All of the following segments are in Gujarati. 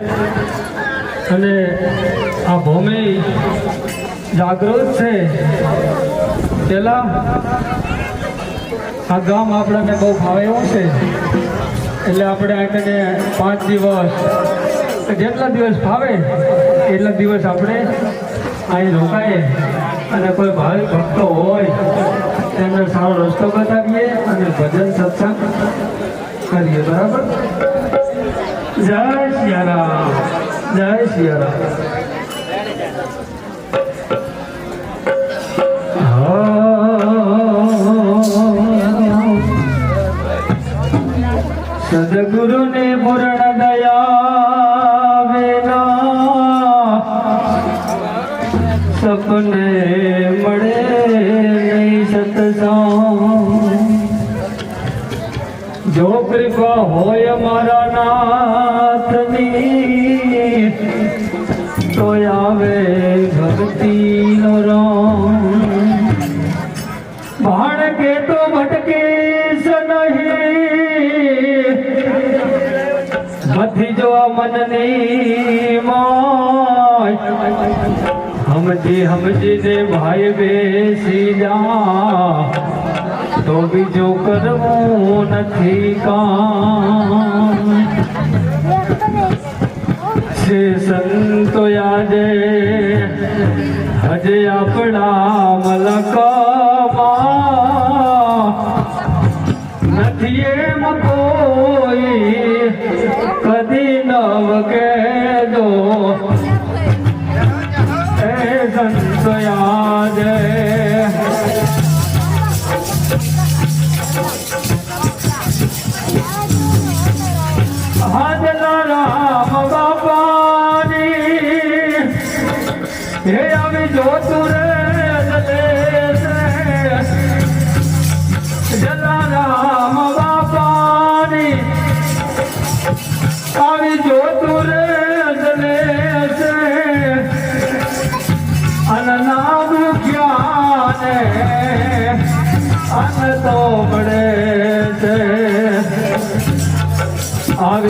અને આ ભૂમિ જાગૃત છે. પેલા આ ગામ આપણને બહુ ભાવે છે. એટલે આપણે આગળ પાંચ દિવસ, જેટલા દિવસ ફાવે એટલા દિવસ આપણે અહીં રોકાઈએ. અને કોઈ ભાવિ ભક્તો હોય, એમને સારો રસ્તો બતાવીએ અને ભજન સત્સંગ કરીએ. બરાબર? જય સિયારામ જય સિયારામ સદગુરુ ને પૂર્ણ દયા સપને મળે નહીં સતસા જો કૃપા હોય મારા નાથની તો આવે ભક્તિનો રંગ. ભાણ કે તો ભટકીશ નહીં મથી જો મનની માય સમજી સમજીને ભાઈ બેસી જા. તો બીજું કરવું નથી કામ. છે સંતો યાદે હજે આપણા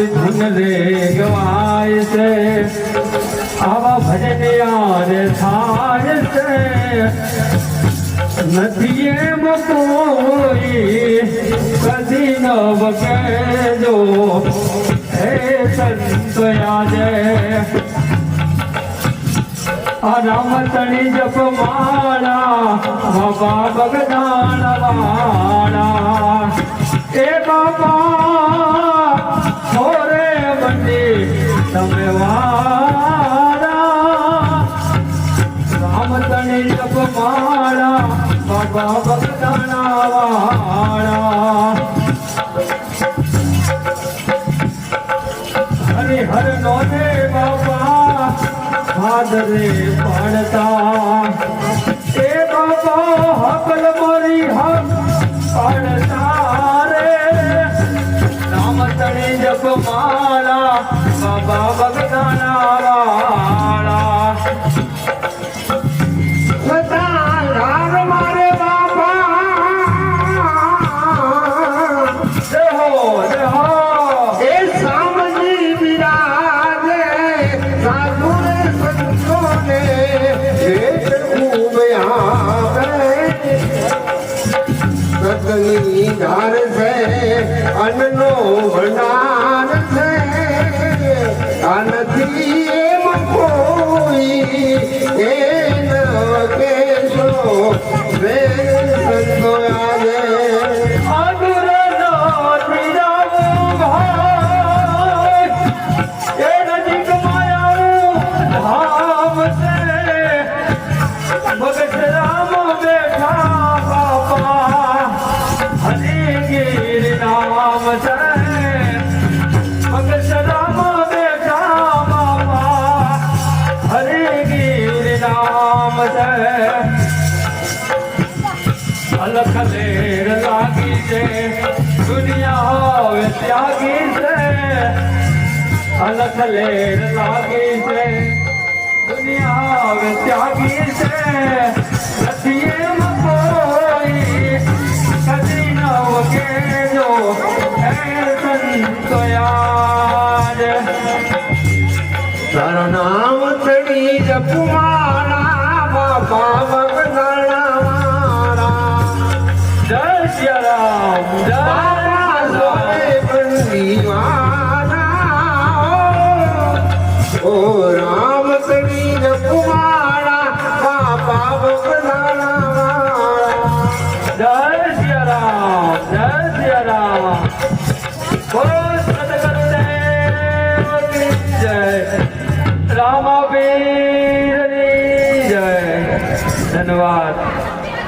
આવી ધૂન રે ગવાય છે. આવા ભજન રે થાય છે. નથી એમ કોઈ, કદી ન વકેજો. હે સંત આજે આ રામતણી જપ માળા બાબા બગદાણ વાળા. એ બાબા મોરે મંડી તમે વાળા રામતણી જપ માળા બાબા બગદાણ વાળા હરિહર નો દે બાબા ભાદરે પાડતા અલખ લેર લાગી છે. દુનિયા ત્યાગી છે. નથી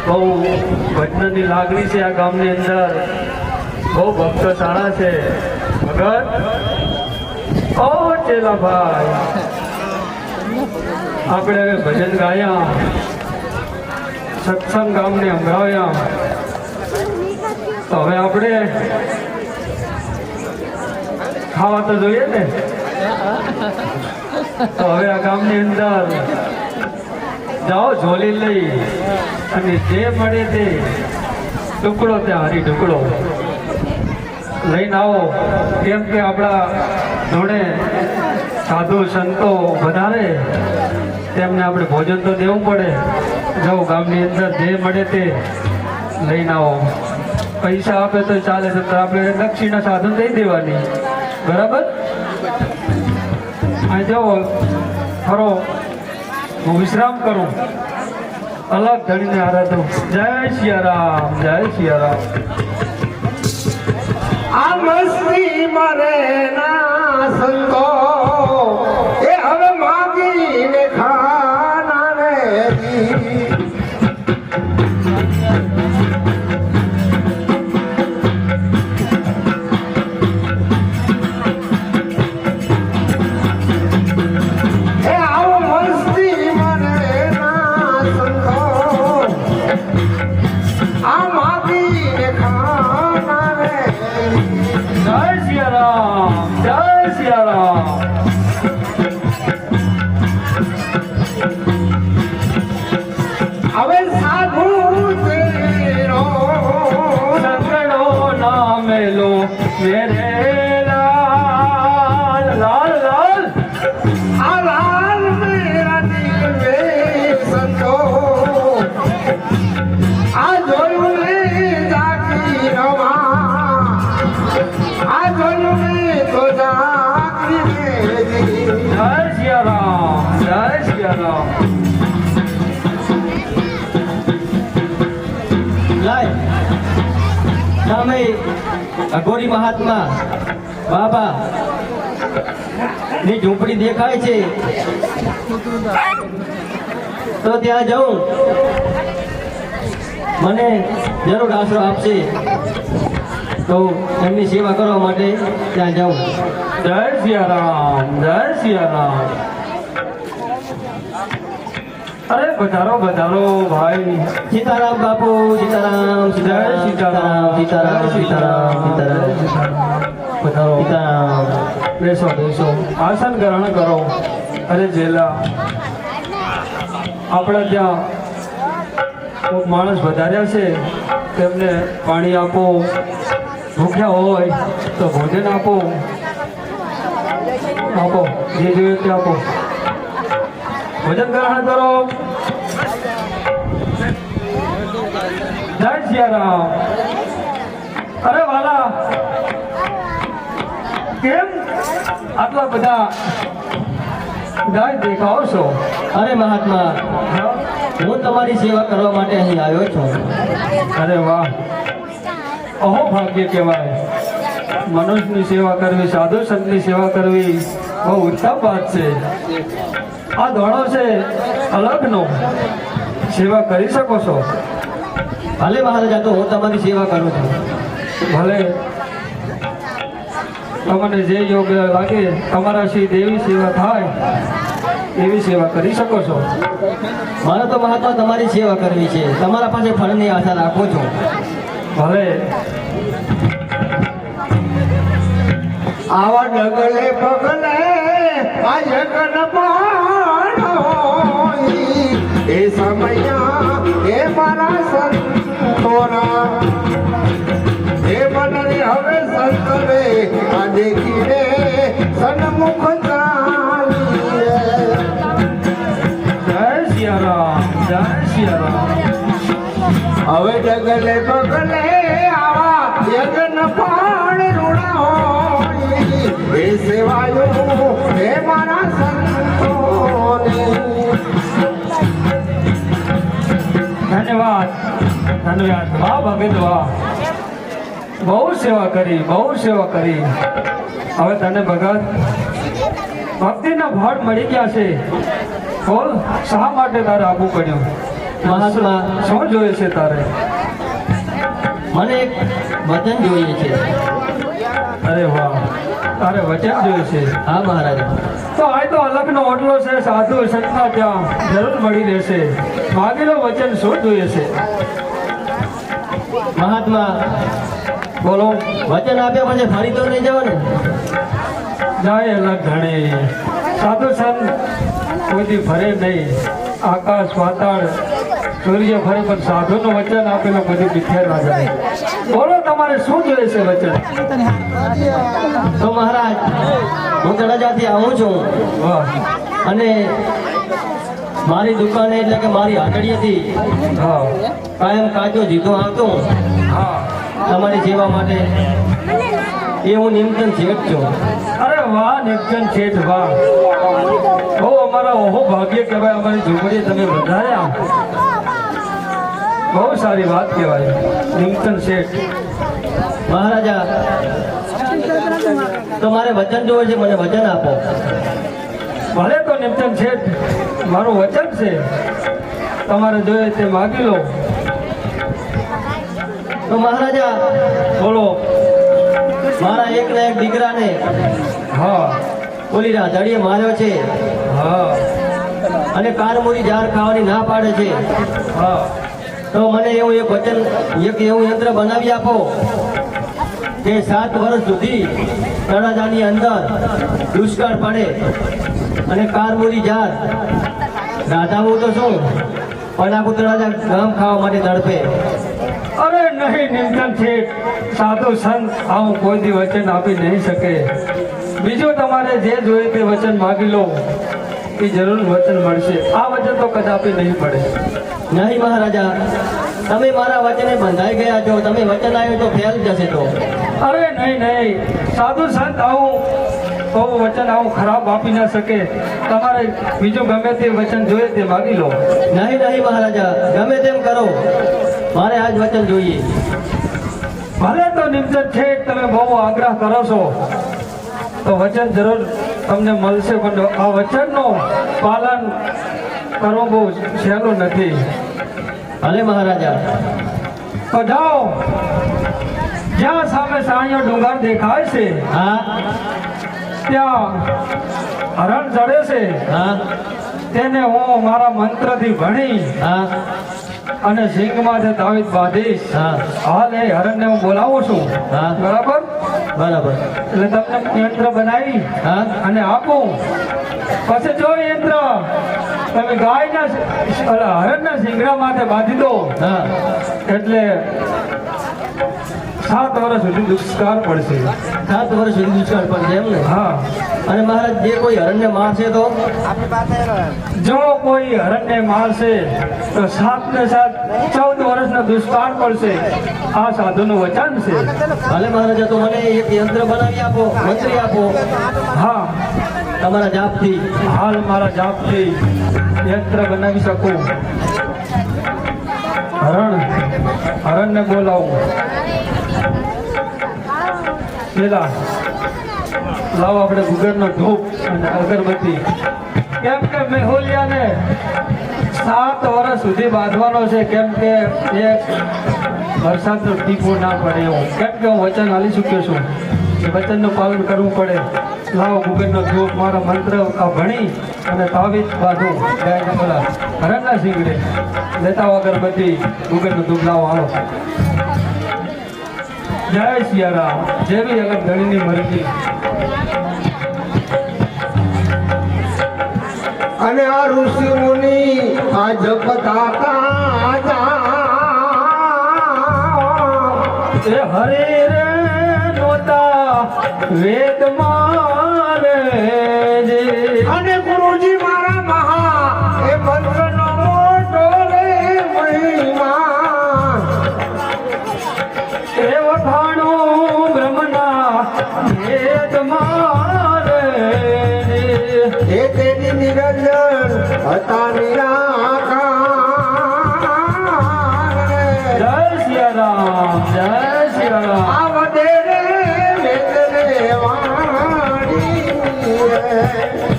બહુ ભજનની લાગણી છે આ ગામની અંદર. બહુ ભક્તો સારા છે. ભગત? ઓ ચેલાભાઈ. આપણે હવે ભજન ગાયા. સત્સંગ ગામને સંભળાવ્યા. તો હવે આપણે ખાવા તો જોઈએ ને? તો હવે આ ગામની અંદર જાઓ ઝોલી લઈ. અને જે મળે તે ટુકડો ત્યાં, હરી ટુકડો. લઈને આવો. કેમ કે આપણા જોડે સાધુ સંતો વધારે, તેમને આપણે ભોજન તો દેવું પડે. જાઓ ગામની અંદર જે મળે તે લઈને આવો. પૈસા આપે તો ચાલે તો આપણે દક્ષિણા સાધન દઈ દેવાની. બરાબર? અહીં જાઓ. ફરો. હું વિશ્રામ કરું. અલગ ધણીને આરાધું. જય સિયારામ જય સિયારામ આ મસ્તી મરે ના સંતો મેરે લાલ લાલ લાલ આ લાલ મેરા મે સંતો આ જોયું ને જાગી રવા આ જોયું ને તો જાગી મેરી જય સિયારામ જય સિયારામ લાય. સામે અઘોરી મહાત્મા, બાબા, ની ઝૂંપડી દેખાય છે. તો ત્યાં જાઉં. મને જરૂર આશરો આપશે. તો એમની સેવા કરવા માટે ત્યાં જાઉં. જય સિયારામ જય સિયારામ. અરે બધારો બધારો ભાઈ. સીતારામ બાપુ સીતારામ સીતારામ સીતારામ. સીતારામ સીતારામ સીતારામ. બેસો બેસો. આસન ગ્રહણ કરો. અરે જેલા. આપણે ત્યાં કોઈક માણસ વધાર્યા છે. તેમને પાણી આપો. ભૂખ્યા હોય તો ભોજન આપો. આપો. જે જોઈએ તે આપો. ભોજન ગ્રહણ કરો. સિયારામ. અરે વાલા. કેમ? આટલા બધા ગાય દેખાઓ છો? અરે મહાત્મા હું તમારી સેવા કરવા માટે અહીં આવ્યો છું. અરે વાહ. અહો ભાગ્ય કહેવાય. મનુષ્યની સેવા કરવી સાધુ સંતની સેવા કરવી બહુ ઉત્તમ વાત છે. આ દોડો છે અલગનો. સેવા કરી શકો છો. ભલે મહારાજા તો હું તમારી સેવા કરું છું. ભલે. તમને જે યોગ્ય લાગે તમારા શ્રી દેવી સેવા થાય એવી સેવા કરી શકો છો. મારે તો મહાત્મા તમારી સેવા કરવી છે. તમારા પાસે ફળની આશા રાખું છું. ભલે. આવા ડગલે પગલે આ જગન એ સમયા ના હે મનરે હવે સંતરે આજે કીડે સન્મુખ ચાલીએ. જય સિયારામ જય સિયારામ હવે જગલે બગલે આવા યજ્ઞ પાણ ઋણા હે સેવાયો હે મારા સંતોને. ધન્યવાદ. વાહ ભગત વાહ બહુ સેવા કરી બહુ સેવા કરી. હવે તને ભગત ભક્તિના ભળ મળી ગયા છે. બોલ શા માટે તારે આવવું પડ્યું? મહાત્મા શું જોઈએ છે તારે? મને એક વચન જોઈએ છે. અરે વાહ તારે વચન જોઈએ છે? હા મહારાજ. તો આ તો અલગનો ઓટલો છે સાધુ સંતના ત્યાં જરૂર મળી રહેશે. માગેલો વચન શું જોઈએ છે? મહાત્મા બોલો વચન આપ્યા પછી ફરી તો નહીં જવાનું? જાય અલગ ઘણે સાધુ સંત કોઈથી ફરે નહીં. આકાશ વાતાળ સૂર્ય ફરે પણ સાધુનું વચન આપેલું બધું મિથ્યા ના જાય બોલો તમારે શું જોઈએ છે વચન? તો મહારાજ હું તળાજાથી આવું છું. અને મારી દુકાને એટલે કે મારી હાટડીએથી હા. કાયમ કાચો જીતો આવતો હા. તમારી સેવા માટે. એ હું નિમંત્રણ શેઠ છું. અરે વાહ નિર્જન શેઠ વાહ. બહુ અમારા ઓહો ભાગ્ય કહેવાય અમારી ઝૂંપડી તમે વધાર્યા. બહુ સારી વાત કહેવાય. નિમતન શેઠ. મહારાજા તો મારે વચન જોવે છે મને વચન આપો. ભલે તો નિમતન શેઠ. મારું વચન છે. તમારે જોઈએ તે માગી લો. તો મહારાજા બોલો. મારા એક ને એક દીકરાને હા. ઓલી રાધડીએ માર્યો છે. હા. અને કારમુરી જાર ખાવાની ના પાડે છે. હા. તો મને એવું એક વચન એક એવું યંત્ર બનાવી આપો કે સાત વર્ષ સુધી તળાજાની અંદર દુષ્કાળ પડે. અને કારમોરી જાત. રાધાવું તો શું? પણ કુતરા ગરમ ખાવા માટે તડપે. અરે નહીં નિંદન છે. સાધુ સંત આવું કોઈ દી વચન આપી નહીં શકે. બીજું તમારે જે જોઈએ તે વચન માગી લો. એ જરૂર વચન મળશે. આ વચન તો કદાપી નહીં પડે. નહીં મહારાજા તમે મારા વચને બંધાઈ ગયા છો. તમે વચન આવ્યો તો ફેલ જશે તો. અરે નહીં નહીં. સાધુ સંત આવું બહુ વચન આવું ખરાબ આપી ના શકે. તમારે બીજું ગમે તે વચન જોઈએ તે માગી લો. નહીં નહીં મહારાજા. ગમે તેમ કરો. મારે આજ વચન જોઈએ. ભલે તો નિમજત છે તમે બહુ આગ્રહ કરો છો. તો વચન જરૂર તમને મળશે પણ આ વચનનું પાલન કરવું બહુ સહેલું નથી. ભલે મહારાજા. તો જાઓ. જ્યાં સામે સાણીઓ ડુંગર દેખાય છે. હા. ત્યાં હરણ ચડે છે. હા. તેને હું મારા મંત્રથી ભણી હા. અને સિંગમાં જે તાવીજ બાંધીશ હા. હાલ એ હરણને હું બોલાવું છું. હા. બરાબર? બરાબર. એટલે તમને યંત્ર બનાવી હા. અને આપું. પછી જો યંત્ર તમે ગાયના હરણના સિંગડા માટે બાંધી દો. હા. એટલે સાત વર્ષ સુધી દુષ્કાળ પડશે. સાત વર્ષ સુધી દુષ્કાળ પડશે એમ ને? હા. અને મહારાજ જે કોઈ હરણને મારશે તો? જો કોઈ હરણને મારશે તો સાત ને સાત ચૌદ વર્ષનો દુષ્કાળ પડશે. આ સાધુનું વચન છે. ભલે મહારાજા તો મને એક યંત્ર બનાવી આપો મંત્રી આપો. હા. તમારા જાપથી. હાલ મારા જાપથી યંત્ર બનાવી શકું. હરણ. હરણને બોલાવું. પેલા લાવો આપણે ગુગરનો ધૂપ અને અગરબત્તી. કેમ કે મેહુલિયાને સાત વર્ષ સુધી બાંધવાનો છે, કેમ કે એક વરસાદનો ટીપો ના પડે એવું. કેમ કે હું વચન હાલી ચૂક્યો છું એ વચનનું પાલન કરવું પડે. લાવો ગુગળનો ધૂપ મારા મંત્ર ભણી અને તાવીજ બાંધું. ગાયને બોલા હરણના સિંગડે લેતા અગરબત્તી. ગુગળનો ધૂપ લાવો, હાલો. જય સિયારામ. જેવી અલગ ધણીની મરજી. અને આ ઋષિ મુનિ આ જપતા તા હરે રે નોતા વેદ નિરંજન હતા નિરાકાર જય સિયારામ જય સિયારામ આ વધેરે વેદને વાણી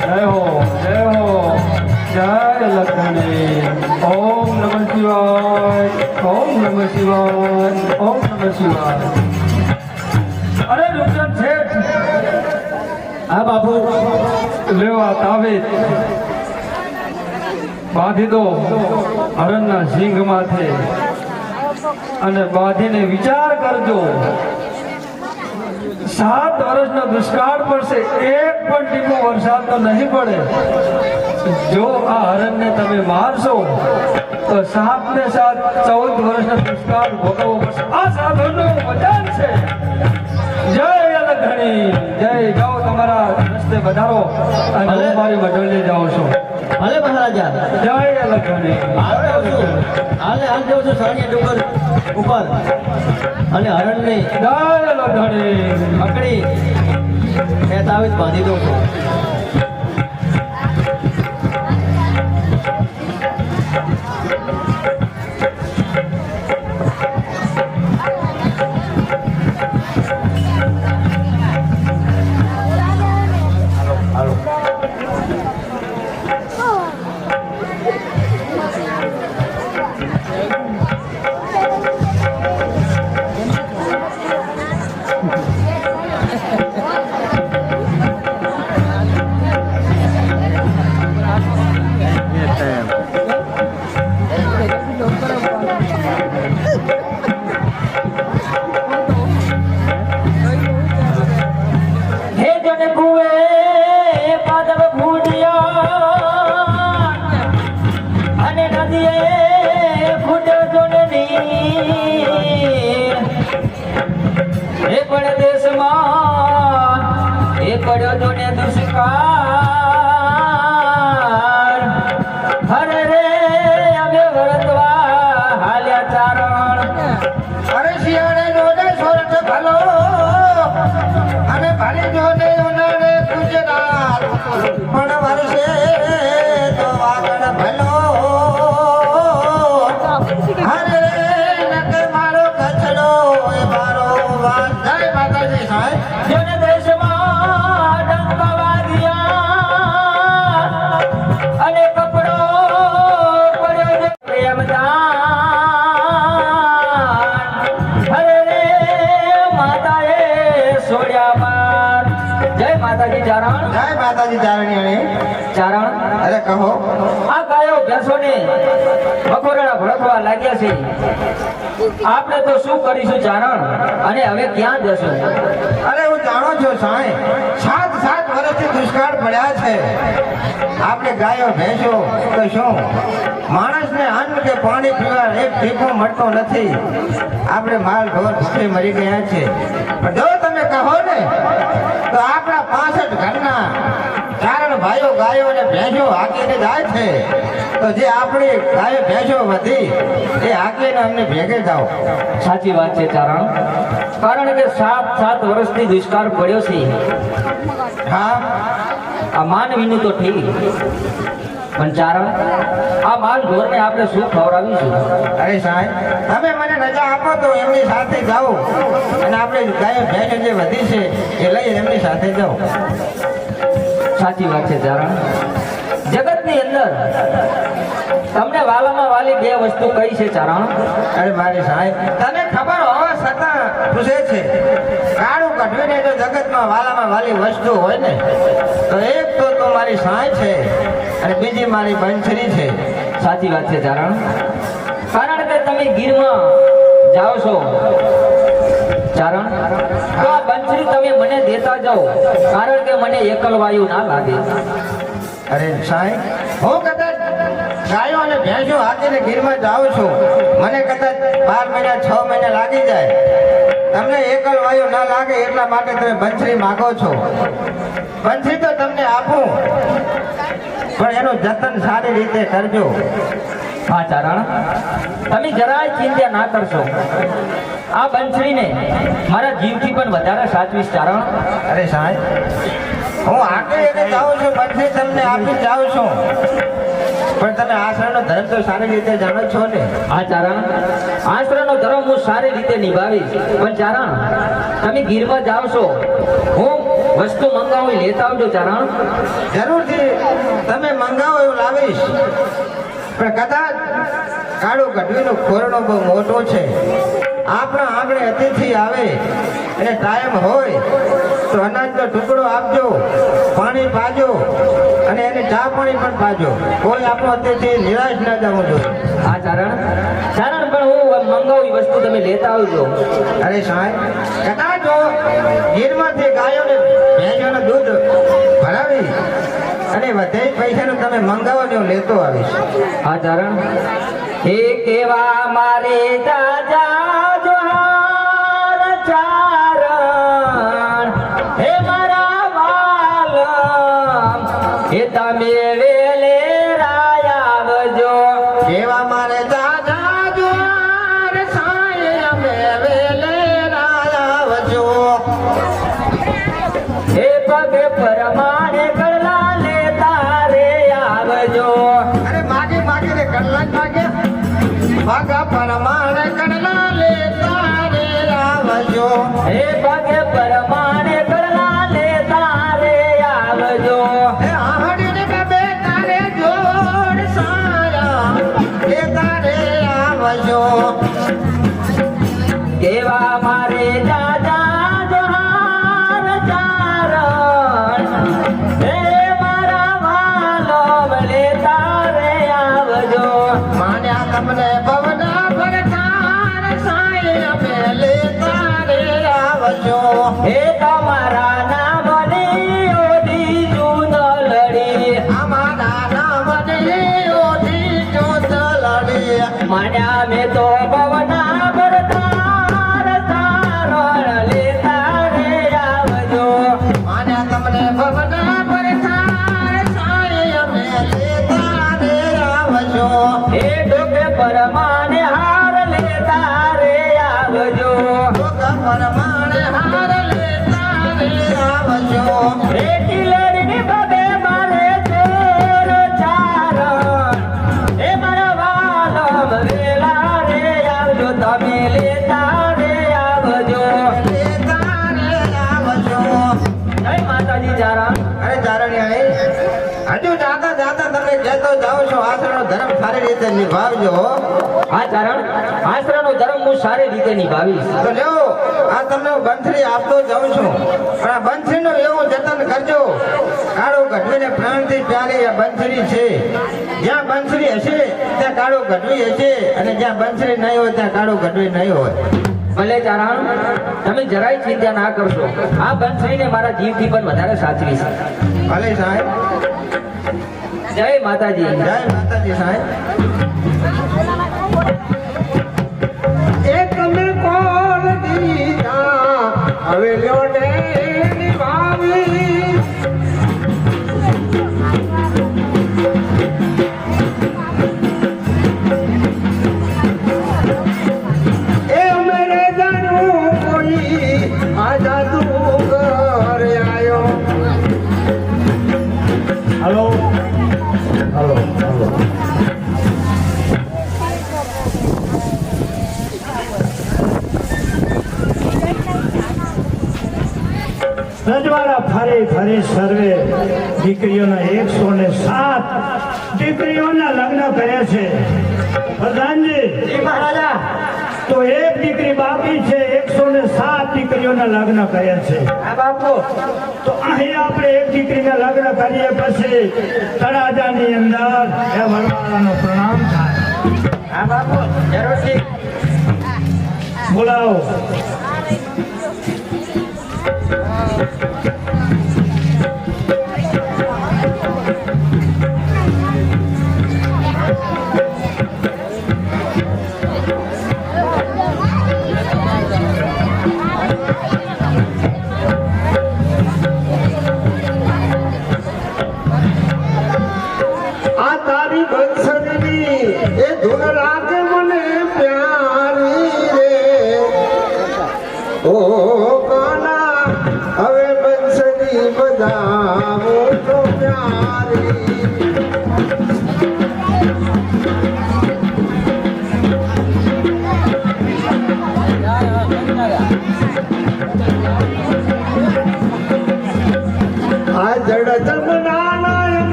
જય હો જય હો જય લખણી ઓમ નમઃ શિવાય ઓમ નમઃ શિવાય ઓમ નમઃ શિવાય હા, બાપુ. લેવા તાવે બાંધી દો હરણના સિંહ માથે અને બાંધીને વિચાર કરજો. સાત વર્ષનો દુષ્કાળ પડશે. એક પણ ટીપો વરસાદ તો નહીં પડે. જો આ હરણને તમે મારશો, તો સાત ને સાત ચૌદ વર્ષનો દુષ્કાળ ભોગવવો પડશે. આ સાધનનું વચન છે. જય અલગણી જય જાઓ તમારા રસ્તે વધારો અને હું મારી મંડળીએ જાઉં છું. ભલે મહારાજા. જય અલગણી હાલ હાલે જાઉં છું સાણિયા ડુંગર ઉપર. અને હરણની જય લખણી એ તાવીજ બાંધી દઉં છું. Hallelujah. જય માતાજી ચારણ. જય માતાજી ચારણીયાણી ચારણ. અરે કહો. આ ગાયો ભેંસોને બકોરડા ભડકવા લાગ્યા છે. આપણે તો શું કરીશું ચારણ? અને હવે ક્યાં જશું? અરે હું જાણો છો સાંઈ સાત સાત વર્ષથી દુષ્કાળ પડ્યા છે. આપણે ગાયો ભેંસો તો શું? માણસને અન્ન કે પાણી પીવા એક ટીપો મળતો નથી. આપણે માલ ઢોર ભૂખે મરી ગયા છે. પણ જો તમે કહો ને આપણા પાસઠ ઘરના કારણ ભાઈઓ ગાયો અને ભેંસો હાકીને જાય છે. તો જે આપણી ગાયો ભેંસો વધી એ હાકીને અમને ભેગે જાઓ. સાચી વાત છે ચારણ. કારણ કે સાત સાત વર્ષથી દુષ્કાળ પડ્યો છે. હા. આ માનવીનું તો ઠીક. પણ ચારણ આ માલ ઢોરને આપણે શું ખવડાવીશું? અરે સાહેબ તમે મને રજા આપો તો એમની સાથે જાઓ. અને આપણે ગાયો ભેંસ જે વધી છે એ લઈ એમની સાથે જાઓ. સાચી વાત છે ચારણ જગતની અંદર તમને વાલામાં વાલી બે વસ્તુ કઈ છે ચારણ અરે મારી સાહેબ તને ખબર હોવા છતાં પૂછે છે કાળું જગતમાં વાલામાં વાલી વસ્તુ હોય ને, તો એક તો મારી સાંય છે અને બીજી મારી બંછરી છે. સાચી વાત છે, ચારણ. કારણ કે તમે ગીરમાં જાઓ છો, ચારણ, તો આ તમે મને દેતા જાઓ, કારણ કે મને એકલવાયુ ના લાગે. અરે સાંઈ, હું કદાચ ગાયો અને ભેંસો હાથીને ગીરમાં જાઉં છું, મને કદાચ બાર મહિના, છ મહિના લાગી જાય તમને એકલ વાયુ ના લાગે એટલા માટે તમે બંસરી માગો છો. બંસરી તો તમને આપું. પણ એનું જતન સારી રીતે કરજો. હા ચારણ. તમે જરાય ચિંતા ના કરશો. આ બંસરીને મારા જીવથી પણ વધારે સાચવીશ ચારણ. અરે સાહેબ હું આગળ એને જાઉં છું પછી તમને આપી જાઉં છું. પણ તમે આશ્રયનો ધર્મ તો સારી રીતે જાણો છો ને. આ ચારણ. આશ્રયનો ધર્મ હું સારી રીતે નિભાવીશ. પણ ચારણ તમે ગીરમાં જાવ છો. હું વસ્તુ મંગાવું લેતા આવજો ચારણ. જરૂરથી. તમે મંગાવો એવું લાવીશ. પણ કદાચ કાળો ગઢવીનો ખોરણો બહુ મોટો છે. આપણા આંગણે અતિથિ આવે અને ટાઈમ હોય તો અનાજનો ટુકડો આપજો પાણી પાજો ચા પાણી પણ પાજો. કોઈ આપણો અત્યારથી નિરાશ ના જવું જોઈએ. આ ચારણ. ચારણ પણ હું મંગાવું વસ્તુ તમે લેતા આવજો. અરે સાહેબ કદાચ જો ગીરમાંથી ગાયોને ભેંસોનું દૂધ ભરાવી અને વધે પૈસાનું તમે મંગાવો ને હું લેતો આવીશ. આ ચારણ. એ કેવા મારે દાદા નિભાવજો આ ચારણ આશ્રમનો ધર્મ હું સારી રીતે નિભાવીશ. તો લ્યો આ તમને બંથરી આપતો જાઉં છું. પણ આ બંથરીનો એવું જતન કરજો. કાળો ગઢવીને પ્રાણથી પ્યારી આ બંથરી છે. જ્યાં બંથરી હશે ત્યાં કાળો ગઢવી હશે. અને જ્યાં બંથરી નહીં હોય ત્યાં કાળો ગઢવી નહીં હોય. ભલે ચારણ તમે જરાય ચિંતા ના કરશો. આ બંથરીને મારા જીવથી પણ વધારે સાચવી છે ભલે સાહેબ. જય માતાજી. જય માતાજી સાહેબ. એક તમે કોણ દીધા હવે લોટે રજવાડા ફરી ફરી સર્વે દીકરીઓના એકસો ને સાત દીકરીઓના લગ્ન કર્યા છે. પ્રધાનજી મહારાજા. તો એક દીકરી બાકી છે એકસો ને સાત દીકરીઓના લગ્ન કર્યા છે. બાપુ. તો અહીં આપણે એક દીકરીના લગ્ન કરીએ પછી તળાજાની અંદર એ વરવાળાનો પ્રણામ થાય. આ બાપુ જરૂરથી. બોલાવો. આ